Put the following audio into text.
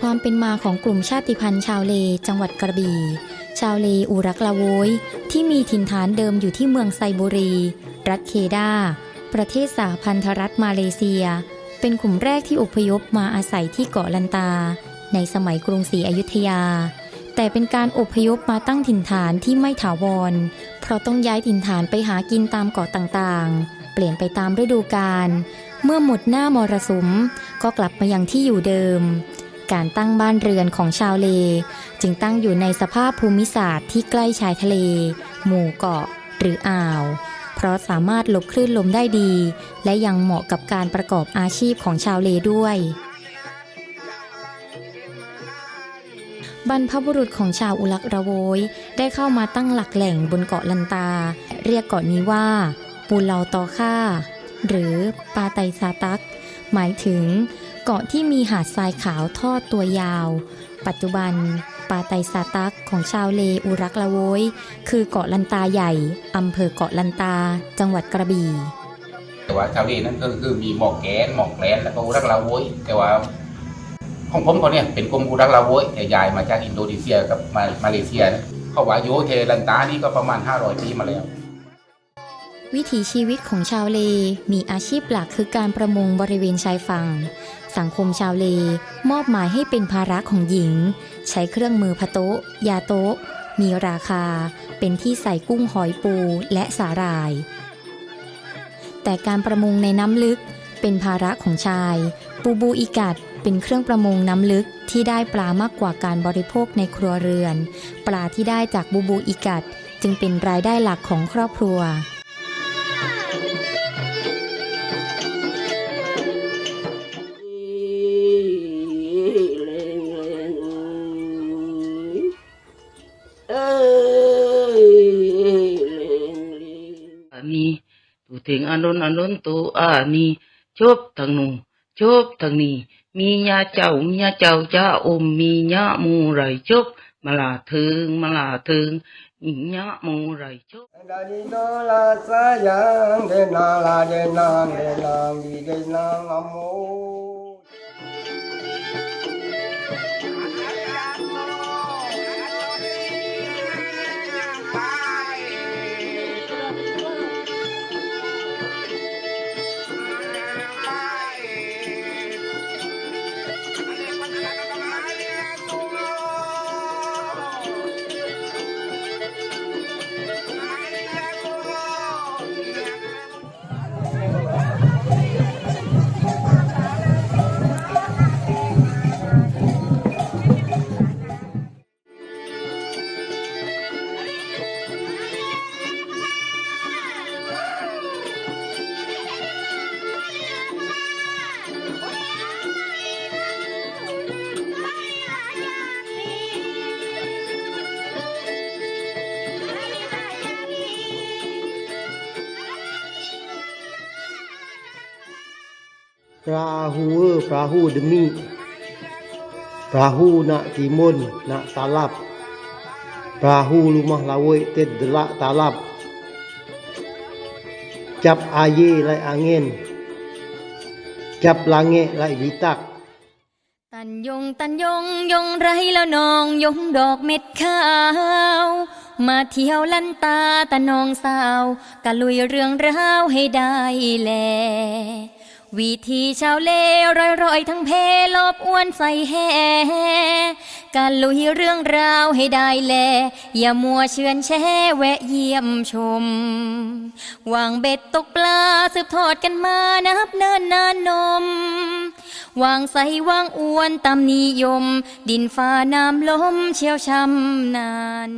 ความเป็นมาของกลุ่มชาติพันธุ์ชาวเล จังหวัดกระบี่ ชาวเลอูรักลาโวยที่มีถิ่นฐานเดิมอยู่ที่เมืองไซบุรี รัฐเคดา ประเทศสหพันธรัฐมาเลเซีย เป็นกลุ่มแรกที่อพยพมาอาศัยที่เกาะลันตา ในสมัยกรุงศรีอยุธยา แต่เป็นการอพยพมาตั้งถิ่นฐานที่ไม่ถาวร เพราะต้องย้ายถิ่นฐานไปหากินตามเกาะต่างๆ เปลี่ยนไปตามฤดูกาลเมื่อหมดหน้ามรสุม ก็กลับมายังที่อยู่เดิม การตั้งบ้านเรือนของชาวเล จึงตั้งอยู่ในสภาพภูมิศาสตร์ที่ใกล้ชายทะเล หมู่เกาะ หรืออ่าว เพราะสามารถหลบคลื่นลมได้ดี และยังเหมาะกับการประกอบอาชีพของชาวเลด้วย บรรพบุรุษของชาวอุลักระโวยได้เข้ามาตั้งหลักแหล่งบนเกาะลันตา เรียกเกาะนี้ว่า ปูเลาตอค่าหรือปาไตซาตัก หมายถึง เกาะที่มีหาดทรายขาวทอดตัวยาว ปัจจุบัน ปาไตซาตักของชาวเลอุรักละโวยคือเกาะลันตาใหญ่อำเภอเกาะลันตา จังหวัดกระบี่แต่ว่าชาวเลนั้นก็คือมีหมอกแกนหมอกแกลนแล้วก็อุรักลาโวยแต่ว่าของผมเขาเนี่ยเป็นกรมอุรักลาโวยแต่ย้ายมาจากอินโดนีเซียกับมามาเลเซียนะเขาว่าโยเทลันตานี่ก็ประมาณ 500 ปีมาแล้ววิถีชีวิตของชาวเลมีอาชีพหลักคือการประมงบริเวณชายฝั่ง สังคมชาวเล มอบหมายให้เป็นภาระของหญิง ใช้เครื่องมือพะโต๊ะ ยาโต๊ะ มีราคา เป็นที่ใส่กุ้งหอยปูและสาหร่าย แต่การประมงในน้ำลึก เป็นภาระของชาย ปูบูอีกัดเป็นเครื่องประมงน้ำลึกที่ได้ปลามากกว่าการบริโภคในครัวเรือน ปลาที่ได้จากบูบูอีกัด จึงเป็นรายได้หลักของครอบครัว อันนี้ตูถึงอันนนอันนนตัวอันนี้ชบทางนูชบทางนี้ มีญาเจ้ามีญาเจ้าจ้าอมมีญามูไรชบมาลาถึงมาลาถึงยะมูไรชุเดนาลาเดนาเดนาดีเดนาอโม ปลาหู nak timun nak talap perahu rumah lawai ted delak talap cap air lai angin cap langit lai bitak ตันยงตันยงยงไรแล้วนองยงดอกเม็ดขาวมาเที่ยวลันตาตะนองสาวกะลุยเรื่องราวให้ได้แล วิธีชาวเลรอยรอยทั้งเพลบอ้วนใส่แห่กะลุยเรื่องราวให้ได้แล อย่ามัวเชือนแช่แวะเยี่ยมชม วางเบ็ดตกปลาสืบทอดกันมานับเนินนานนม วางใสวางอ้วนตามนิยม ดินฟ้าน้ำลมเชี่ยวช้ำนาน